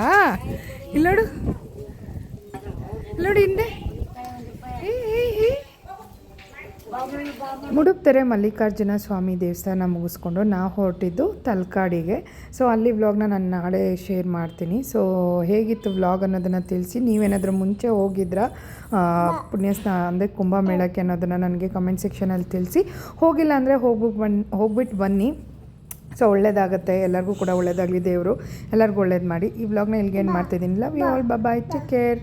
ಇಲ್ಲಿ ನೋಡು. ಇಲ್ಲಿ ನೋಡಿ ಹಿಂದೆ. ಮುಡುಕ್ತೆರೆ ಮಲ್ಲಿಕಾರ್ಜುನ ಸ್ವಾಮಿ ದೇವಸ್ಥಾನ ಮುಗಿಸ್ಕೊಂಡು ನಾವು ಹೊರಟಿದ್ದು ತಲಕಾಡಿಗೆ. ಸೊ ಅಲ್ಲಿ ವ್ಲಾಗ್ನ ನಾನು ನಾಳೆ ಶೇರ್ ಮಾಡ್ತೀನಿ. ಸೊ ಹೇಗಿತ್ತು ವ್ಲಾಗ್ ಅನ್ನೋದನ್ನು ತಿಳಿಸಿ. ನೀವೇನಾದರೂ ಮುಂಚೆ ಹೋಗಿದ್ರ? ಪುಣ್ಯಸ್ನಾನ ಅಂದರೆ ಕುಂಭಮೇಳಕ್ಕೆ ಅನ್ನೋದನ್ನು ನನಗೆ ಕಮೆಂಟ್ ಸೆಕ್ಷನಲ್ಲಿ ತಿಳಿಸಿ. ಹೋಗಿಲ್ಲ ಅಂದರೆ ಹೋಗ್ಬಿಟ್ಟು ಬನ್ ಹೋಗ್ಬಿಟ್ಟು ಬನ್ನಿ. ಸೊ ಒಳ್ಳೇದಾಗುತ್ತೆ. ಎಲ್ಲರಿಗೂ ಕೂಡ ಒಳ್ಳೇದಾಗಲಿ ದೇವರು. ಎಲ್ಲರಿಗೂ ಒಳ್ಳೇದು ಮಾಡಿ. ಈ ವ್ಲಾಗ್ನ ಇಲ್ಲಿಗೆ ಏನು ಮಾಡ್ತಿದ್ದೀನಿ. Love you all bye take care